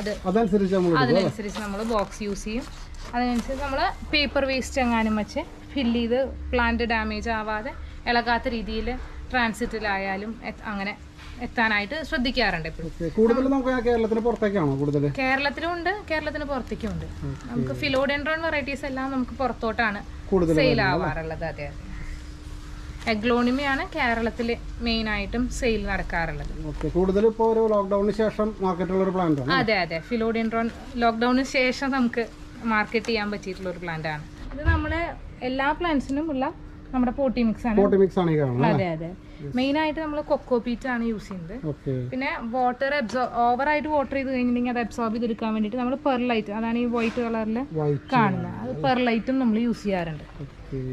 അത് അതിനനുസരിച്ച് നമ്മൾ ബോക്സ് യൂസ് ചെയ്യും. അതിനനുസരിച്ച് നമ്മൾ പേപ്പർ വേസ്റ്റ് എങ്ങാനും വെച്ച് ഫില്ല് ചെയ്ത് പ്ലാന്റ് ഡാമേജ് ആവാതെ ഇളകാത്ത രീതിയിൽ ട്രാൻസിറ്റിലായാലും അങ്ങനെ എത്താനായിട്ട് ശ്രദ്ധിക്കാറുണ്ട് കൂടുതലും കൂടുതൽ നമുക്ക് കേരളത്തിന് പുറത്തേക്കാണോ കൂടുതൽ? കേരളത്തിലും ഉണ്ട് കേരളത്തിന് പുറത്തേക്കും ഉണ്ട് നമുക്ക് ഫിലോഡെൻഡ്രോൺ വെറൈറ്റീസ് എല്ലാം നമുക്ക് പുറത്തോട്ടാണ് സെയിൽ ആവാറുള്ളത് അതെ അതെ. എഗ്ലോണിമയാണ് കേരളത്തിൽ മെയിൻ ആയിട്ടും സെയിൽ നടക്കാറുള്ളത്. കൂടുതൽ ഇപ്പോൾ ഒരു ലോക്ക്ഡൌണിന് ശേഷം ഒരു പ്ലാന്റ് ആണ് അതെ അതെ. ഫിലോഡിൻട്രോൺ ലോക്ക്ഡൌണിന് ശേഷം നമുക്ക് മാർക്കറ്റ് ചെയ്യാൻ പറ്റിയിട്ടുള്ള ഒരു പ്ലാന്റ് ആണ്. ഇത് നമ്മുടെ എല്ലാ പ്ലാന്റ്സിനും ഉള്ള നമ്മുടെ പോട്ടി മിക്സ് ആണ്. പോട്ടി മിക്സ് ആണ് അതെ അതെ. മെയിൻ ആയിട്ട് നമ്മൾ കൊക്കോ പീറ്റ് ആണ് യൂസ് ചെയ്യുന്നത്. പിന്നെ വാട്ടർ ഓവർ ആയിട്ട് വാട്ടർ ചെയ്ത് കഴിഞ്ഞിട്ടുണ്ടെങ്കിൽ അത് അബ്സോർബ് ചെയ്തെടുക്കാൻ വേണ്ടിട്ട് നമ്മൾ പെർലൈറ്റ് അതാണ് ഈ വൈറ്റ് കളറിൽ കാണുന്നത്. അത് പെർലൈറ്റും നമ്മൾ യൂസ് ചെയ്യാറുണ്ട്.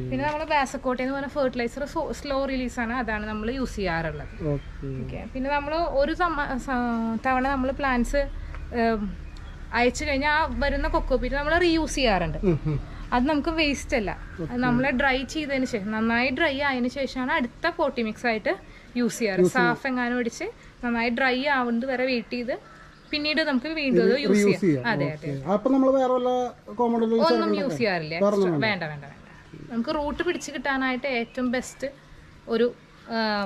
പിന്നെ നമ്മൾ ബാസക്കോട്ടെ എന്ന് പറഞ്ഞ ഫെർട്ടിലൈസർ സ്ലോ റിലീസ് ആണ് അതാണ് നമ്മൾ യൂസ് ചെയ്യാറുള്ളത്. ഓക്കെ പിന്നെ നമ്മൾ ഒരു തവണ നമ്മൾ പ്ലാന്റ്സ് അയച്ചു കഴിഞ്ഞാൽ ആ വരുന്ന കൊക്കോ പീറ്റ് നമ്മൾ റീയൂസ് ചെയ്യാറുണ്ട്. അത് നമുക്ക് വേസ്റ്റ് അല്ല. നമ്മൾ ഡ്രൈ ചെയ്തതിന് ശേഷം നന്നായി ഡ്രൈ ആയതിന് ശേഷമാണ് അടുത്ത പോട്ടി മിക്സ് ആയിട്ട് യൂസ് ചെയ്യാറ്. സാഫ് എങ്ങാനും അടിച്ച് നന്നായി ഡ്രൈ ആവുന്നത് വരെ വെയിറ്റ് ചെയ്ത് പിന്നീട് നമുക്ക് വീണ്ടും യൂസ് ചെയ്യാം. അതെ അതെ ഒന്നും യൂസ് ചെയ്യാറില്ല. വേണ്ട വേണ്ട വേണ്ട. നമുക്ക് റൂട്ട് പിടിച്ച് കിട്ടാനായിട്ട് ഏറ്റവും ബെസ്റ്റ് ഒരു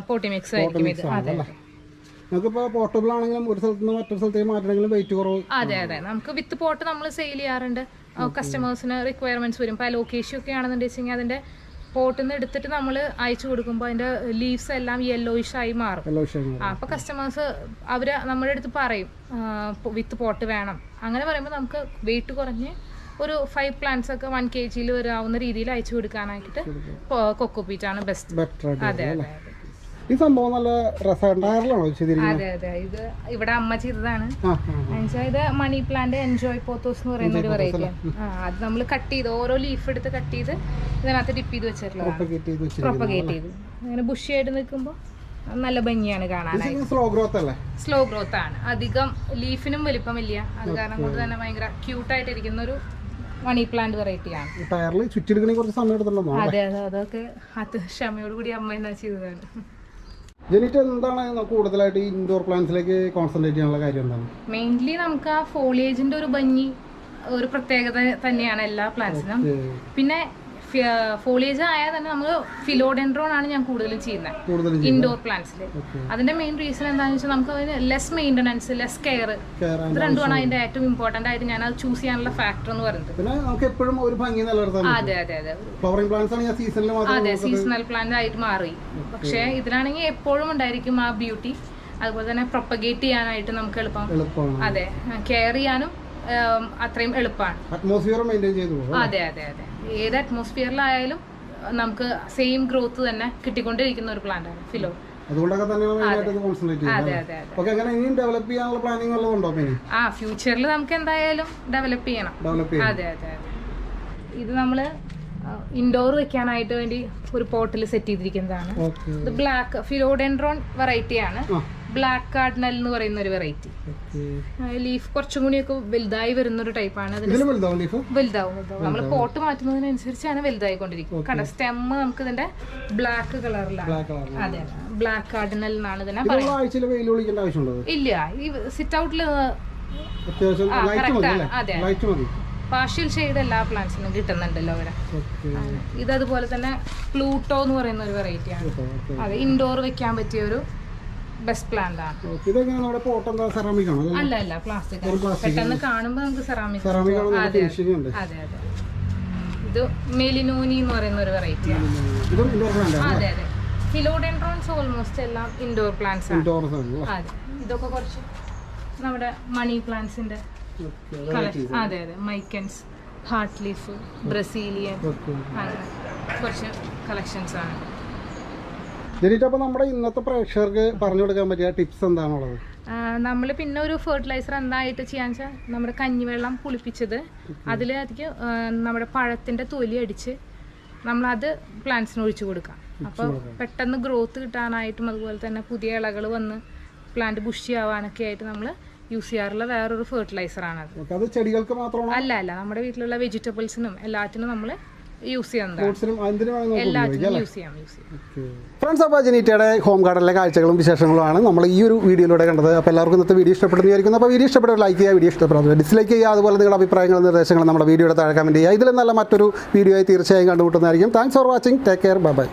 പോട്ടി മിക്സ് ആയിരിക്കും ഇത്. അതെ പോർട്ടബിൾ ആണെങ്കിലും ഒരു സ്ഥലത്ത് നിന്ന് മറ്റൊരു സ്ഥലത്തേക്ക് മാറ്റണമെങ്കിലും വെയിറ്റ് കുറവ് അതെ അതെ. നമുക്ക് വിത്ത് പോട്ട് നമ്മൾ സെയിൽ ചെയ്യാറുണ്ട്. കസ്റ്റമേഴ്സിന് റിക്വയർമെന്റ്സ് വരും. ഇപ്പോൾ ലൊക്കേഷൻ ഒക്കെ ആണെന്നുണ്ടെങ്കിൽ അതിന്റെ പോട്ടിൽ നിന്ന് എടുത്തിട്ട് നമ്മൾ അയച്ചു കൊടുക്കുമ്പോൾ അതിന്റെ ലീവ്സ് എല്ലാം യെല്ലോയിഷ് ആയി മാറും. അപ്പൊ കസ്റ്റമേഴ്സ് അവർ നമ്മുടെ അടുത്ത് പറയും വിത്ത് പോട്ട് വേണം. അങ്ങനെ പറയുമ്പോൾ നമുക്ക് വെയിറ്റ് കുറഞ്ഞ് ഒരു ഫൈവ് പ്ലാന്റ്സ് ഒക്കെ വൺ കെ ജിയിൽ വരാവുന്ന രീതിയിൽ അയച്ചു കൊടുക്കാനായിട്ട് കൊക്കോപീറ്റ് ആണ് ബെസ്റ്റ് അതെ അതെ. ഈ സംഭവം നല്ല രസമുണ്ടായിരുന്നോ ചെയ്തിരിക്കുന്നത്? അതെ അതെ. ഇത് ഇവിടെ അമ്മ ചെയ്തതാണ്. എന്നുവെച്ചാൽ ഇത് മണി പ്ലാന്റ് എൻജോയ് പോത്തോസ് എന്ന് പറയുന്ന ഒരു വെറൈറ്റി അത് നമ്മൾ കട്ട് ചെയ്ത് ഓരോ ലീഫ് എടുത്ത് കട്ട് ചെയ്ത് ഇതിനകത്ത് ഡിപ്പ് ചെയ്ത് വെച്ചിട്ടുള്ളത് പ്രൊപ്പഗേറ്റ് ചെയ്ത് അങ്ങനെ ബുഷിയായിട്ട് നിൽക്കുമ്പോൾ നല്ല ഭംഗിയാണ് കാണാനായിട്ട്. സ്ലോ ഗ്രോത്ത് അല്ലേ? സ്ലോ ഗ്രോത്ത് ആണ്. അധികം ലീഫിനും വലിപ്പമില്ല അത് കാരണം കൊണ്ട് തന്നെ ഭയങ്കര ക്യൂട്ടായിട്ട് ഇരിക്കുന്ന ഒരു മണി പ്ലാന്റ് വെറൈറ്റിയാണ് ആണ്. ടയറിൽ ചുറ്റിയെടുക്കണേ കുറച്ച് സമയം എടുത്തിട്ടുണ്ടോ അതെ അതെ. അതൊക്കെ അത് ക്ഷമയോട് കൂടി അമ്മ എന്നാ ചെയ്തതാണ്. ജനിറ്റ് എന്താണ് കൂടുതലായിട്ട് ഈ ഇൻഡോർ പ്ലാന്റ്സിലേക്ക് കോൺസെൻട്രേറ്റ് ചെയ്യാനുള്ള കാര്യം എന്താണ്? മെയിൻലി നമുക്ക് ആ ഫോളിയേജിന്റെ ഒരു ഭംഗി ഒരു പ്രത്യേകത തന്നെയാണ് എല്ലാ പ്ലാന്റ്സിനും പിന്നെ ഫോളിയേജ് ആയാൽ തന്നെ നമ്മൾ ഫിലോഡെൻഡ്രോൺ ആണ് ഞാൻ കൂടുതലും ചെയ്യുന്നത് ഇൻഡോർ പ്ലാന്റ്സിൽ അതിന്റെ മെയിൻ റീസൺ എന്താണെന്ന് വെച്ചാൽ നമുക്ക് അതിന് ലെസ് മെയിന്റനൻസ് ലെസ് കെയർ ഇത് രണ്ടുമാണ് അതിന്റെ ഏറ്റവും ഇമ്പോർട്ടന്റ് ആയിട്ട് ഞാൻ അത് ചൂസ് ചെയ്യാനുള്ള ഫാക്ടർ എന്ന് പറയുന്നത്. പിന്നെ നമുക്ക് എപ്പോഴും ഒരു ഭംഗി അതെ അതെ അതെ. ഫ്ലവറിംഗ് പ്ലാന്റ്സ് ആണ് സീസണിൽ അതെ സീസണൽ പ്ലാന്റ് ആയിട്ട് മാറി. പക്ഷേ ഇതിനാണെങ്കിൽ എപ്പോഴും ഉണ്ടായിരിക്കും ആ ബ്യൂട്ടി അതുപോലെ തന്നെ പ്രൊപ്പഗേറ്റ് ചെയ്യാനായിട്ട് നമുക്ക് എളുപ്പം. അതെ കെയർ ചെയ്യാനും അത്രയും എളുപ്പമാണ്. അറ്റ്മോസ്ഫിയർ മെയിന്റെയിൻ ചെയ്തു അതെ അതെ അതെ. ഏത് അറ്റ്മോസ്ഫിയറിലായാലും നമുക്ക് സെയിം ഗ്രോത്ത് തന്നെ കിട്ടിക്കൊണ്ടിരിക്കുന്ന ഒരു പ്ലാന്റ് ആണ് ഫിലോ അതുകൊണ്ടൊക്കെ തന്നെയാണ് ആ ഫ്യൂച്ചറിൽ നമുക്ക് എന്തായാലും ഡെവലപ്പ് ചെയ്യണം. അതെ അതെ ഇത് നമ്മൾ ഇൻഡോർ വെക്കാനായിട്ട് വേണ്ടി ഒരു പോട്ടിൽ സെറ്റ് ചെയ്തിരിക്കുന്നതാണ്. ഇത് ബ്ലാക്ക് ഫിലോഡെൻഡ്രോൺ വെറൈറ്റി ആണ്. ബ്ലാക്ക് കാർഡിനൽ എന്ന് പറയുന്ന ഒരു വെറൈറ്റി ലീഫ് കുറച്ചും കൂടിയൊക്കെ വലുതായി വരുന്ന ഒരു ടൈപ്പാണ് വലുതാവും വലുതാവും നമ്മൾ പോട്ട് മാറ്റുന്നതിനനുസരിച്ചാണ് വലുതായി കൊണ്ടിരിക്കുന്നത് കണ്ട? സ്റ്റെം നമുക്ക് ഇതിന്റെ ബ്ലാക്ക് കളറിലാണ് അതെ ബ്ലാക്ക് കാർഡിനൽ എന്നാണ് ഇതിനെ പറയുന്നത്. ഇല്ല. ഈ സിറ്റ് ഔട്ടിൽ അതെ. പാർഷ്യൽ ഷെയ്ഡ് എല്ലാ പ്ലാന്റ്സിനും കിട്ടുന്നുണ്ടല്ലോ അവരെ. ഇതതുപോലെ തന്നെ പ്ലൂട്ടോ എന്ന് പറയുന്ന ഒരു വെറൈറ്റിയാണ് അതെ ഇൻഡോർ വെക്കാൻ പറ്റിയ ഒരു ബെസ്റ്റ് പ്ലാന്റ് ആണ്. ഓക്കെ ഇതെങ്ങനെ നമ്മുടെ പോട്ട് എന്താ സെറാമിക് ആണോ? അല്ലേ അല്ല പ്ലാസ്റ്റിക് പെട്ടെന്ന് കാണുമ്പോൾ നമുക്ക് സെറാമിക് അതെ അതെ. അതെ ഇത് മെലിനോനി എന്ന് പറയുന്ന ഒരു ആണ്. അതെ അതെ. ഓൾമോസ്റ്റ് എല്ലാം ഇൻഡോർ പ്ലാന്റ്സ് ആണ്. അതെ. ഇതൊക്കെ കുറച്ച് നമ്മുടെ മണി പ്ലാന്റ്സിന്റെ അതെ അതെ. മൈക്കൻസ് ഹാർട്ട് ലീഫ് ബ്രസീലിയൻ കുറച്ച് കളക്ഷൻസ് ആണ്. ജനിറ്റ് അപ്പോൾ നമ്മുടെ ഇന്നത്തെ പ്രേക്ഷകർക്ക് പറഞ്ഞു കൊടുക്കാൻ പറ്റിയ ടിപ്സ് എന്താണുള്ളത്? നമ്മൾ പിന്നെ ഒരു ഫെർട്ടിലൈസർ എന്തായിട്ട് ചെയ്യാന്ന് വെച്ചാൽ നമ്മുടെ കഞ്ഞിവെള്ളം പുളിപ്പിച്ചത്. അതിലേക്ക് നമ്മുടെ പഴത്തിന്റെ തൊലി അടിച്ച് നമ്മളത് പ്ലാന്റ്സിന് ഒഴിച്ചു കൊടുക്കാം. അപ്പോൾ പെട്ടെന്ന് ഗ്രോത്ത് കിട്ടാനായിട്ടും അതുപോലെ തന്നെ പുതിയ ഇളകൾ വന്ന് പ്ലാന്റ് ബുഷി ബുഷിയാവാനൊക്കെ ആയിട്ട് നമ്മൾ യൂസ് ചെയ്യാറുള്ള വേറൊരു ഫെർട്ടിലൈസർ ആണ് അത് ചെടികൾക്ക് മാത്രമാണോ? അല്ല അല്ല നമ്മുടെ വീട്ടിലുള്ള വെജിറ്റബിൾസിനും എല്ലാറ്റിനും നമ്മൾ യൂസ് ഫ്രണ്ട്സ് അപ്പോൾ ജനീറ്റയുടെ ഹോം ഗാർഡനിലെ കാഴ്ചകളും വിശേഷങ്ങളുമാണ്. നമ്മൾ ഈ ഒരു വീഡിയോയിലൂടെ കണ്ടത്. അപ്പോൾ എല്ലാവർക്കും ഇന്നത്തെ വീഡിയോ ഇഷ്ടപ്പെടുന്നു വിചാരിക്കുന്നു. അപ്പോൾ വീഡിയോ ഇഷ്ടപ്പെട്ട ലൈക്ക് ചെയ്യുക വീഡിയോ ഇഷ്ടപ്പെടാതെ ഡിസ്ലൈക്ക് ചെയ്യുക അതുപോലെ നിങ്ങളുടെ അഭിപ്രായങ്ങളും നിർദ്ദേശങ്ങളും നമ്മുടെ വീഡിയോയുടെ താഴെ കമന്റ് ചെയ്യുക. ഇതിൽ നല്ല മറ്റൊരു വീഡിയോ ആയി തീർച്ചയായും കണ്ടുമുട്ടുന്നതായിരിക്കും. Thanks for watching take care bye bye